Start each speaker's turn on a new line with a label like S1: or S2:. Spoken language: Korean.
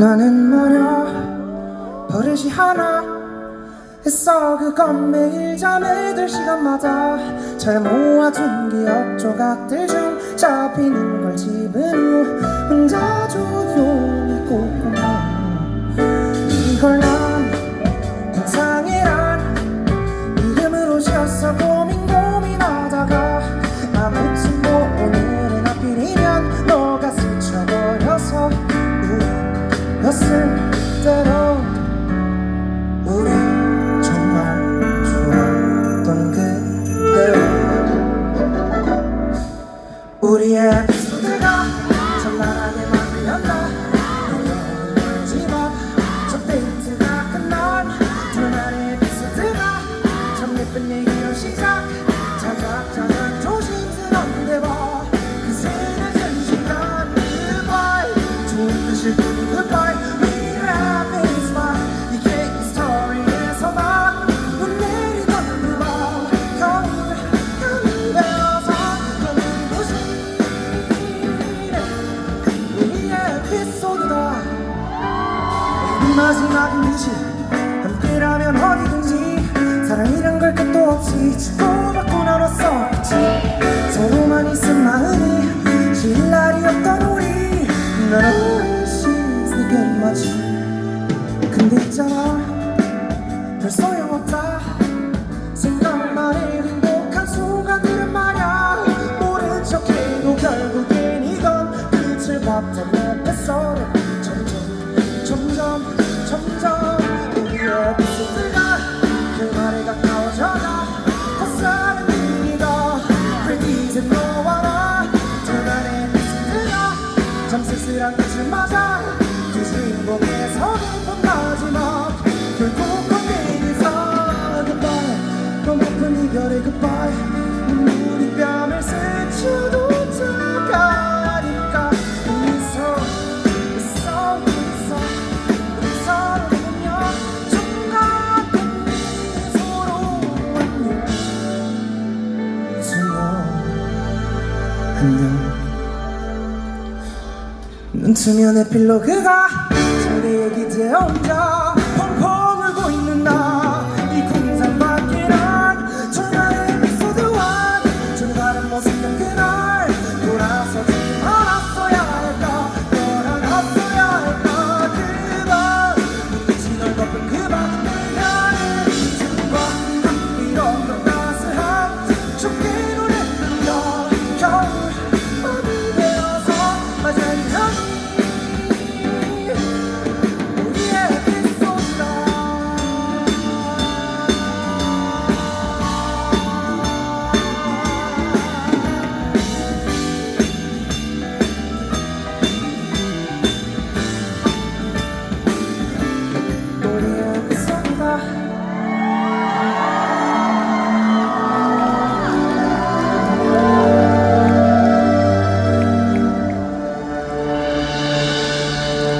S1: 나는 말야 버릇이 하나 했어. 그건 매일 잠에 들 시간마다 잘 모아둔 기억 조각들 중 잡히는 걸 집은 후 혼자 조 우리의 에피소드가 찬란하게 만들렸다 마지막 첫 데이트가 끝난 둘만의 에피소드가 참 예쁜 얘기로 시작. 자작자작 조심스러운데 봐그 새늦은 시간 Goodbye 좋은 뜻일 뿐인 Goodbye We're 이 마지막인 듯이 함께라면 어디든지 사랑이란 걸 끝도 없이 주고받고 나눴었지. 서로만 있은 마음이 질 날이 없던 우리 난 세계를 맞지 근데 있잖아 별 소용 참 쓸쓸한 맞아 두 주인공의 서글픈 마지막 결국 건네기서 goodbye 고마픈 이별의 goodbye. 눈물이 뺨을 스쳐도 다가니까. 웃어 웃어 웃어 우리 서로 보며 정같은 미소로 안녕 웃으며 안녕 눈 뜨면 에필로 그가 자리에 기대 혼자 펑펑 울고 있는 나